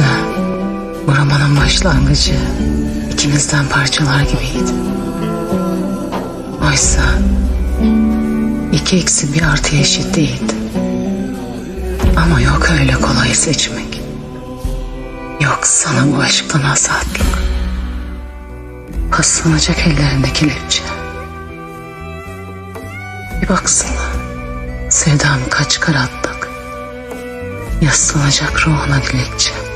Oysa bu romanın başlangıcı ikimizden parçalar gibiydi. Oysa iki eksi bir artıya eşit değildi. Ama yok öyle kolay seçmek. Yok sana bu aşktan azatlık. Paslanacak ellerinde kelepçe. Bir baksana. Sevdam kaç karatlık. Yaslanacak ruhuna dilekçe.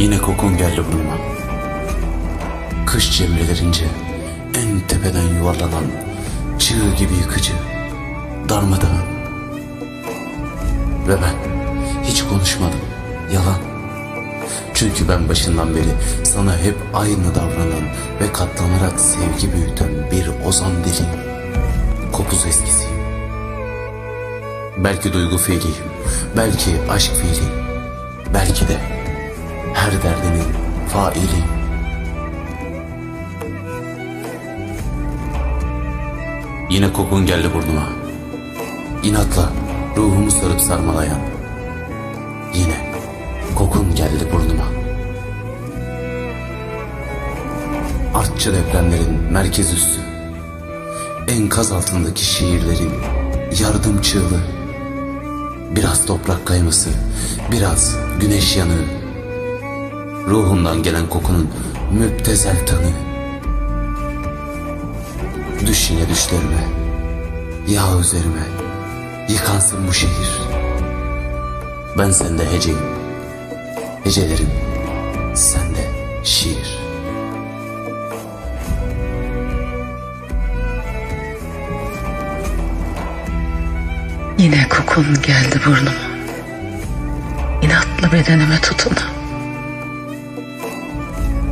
Yine kokun geldi burnuma. Kış cemrelerince en tepeden yuvarlanan çığ gibi yıkıcı, darmadağın. Ve ben hiç konuşmadım, yalan. Çünkü ben başından beri sana hep aynı davranan ve katlanarak sevgi büyüten bir ozan deliyim. Kopuz eskisiyim. Belki duygu fiiliyim, belki aşk fiiliyim, belki de her derdinin failiyim. Yine kokun geldi burnuma. İnatla ruhumu sarıp sarmalayan. Yine kokun geldi burnuma. Artçı depremlerin merkez üssü. Enkaz altındaki şiirlerin yardım çığlığı. Biraz toprak kayması, biraz güneş yanığı. Ruhumdan gelen kokunun müptezel tanı. Düş yine düşlerime, yağ üzerime, yıkansın bu şehir. Ben sende heceyim, hecelerim sende şiir. Yine kokun geldi burnuma. İnatlı bedenime tutuna.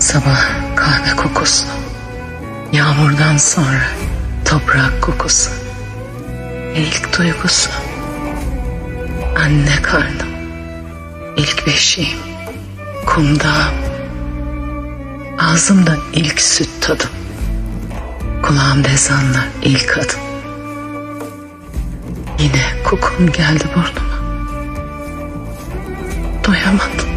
Sabah kahve kokusu. Yağmurdan sonra toprak kokusu. İlk duygusu. Anne karnım. İlk beşiğim. Kumdağım. Ağzımda ilk süt tadım. Kulağımda ezanlar ilk adım. Yine kokun geldi burnuma. Doyamadım.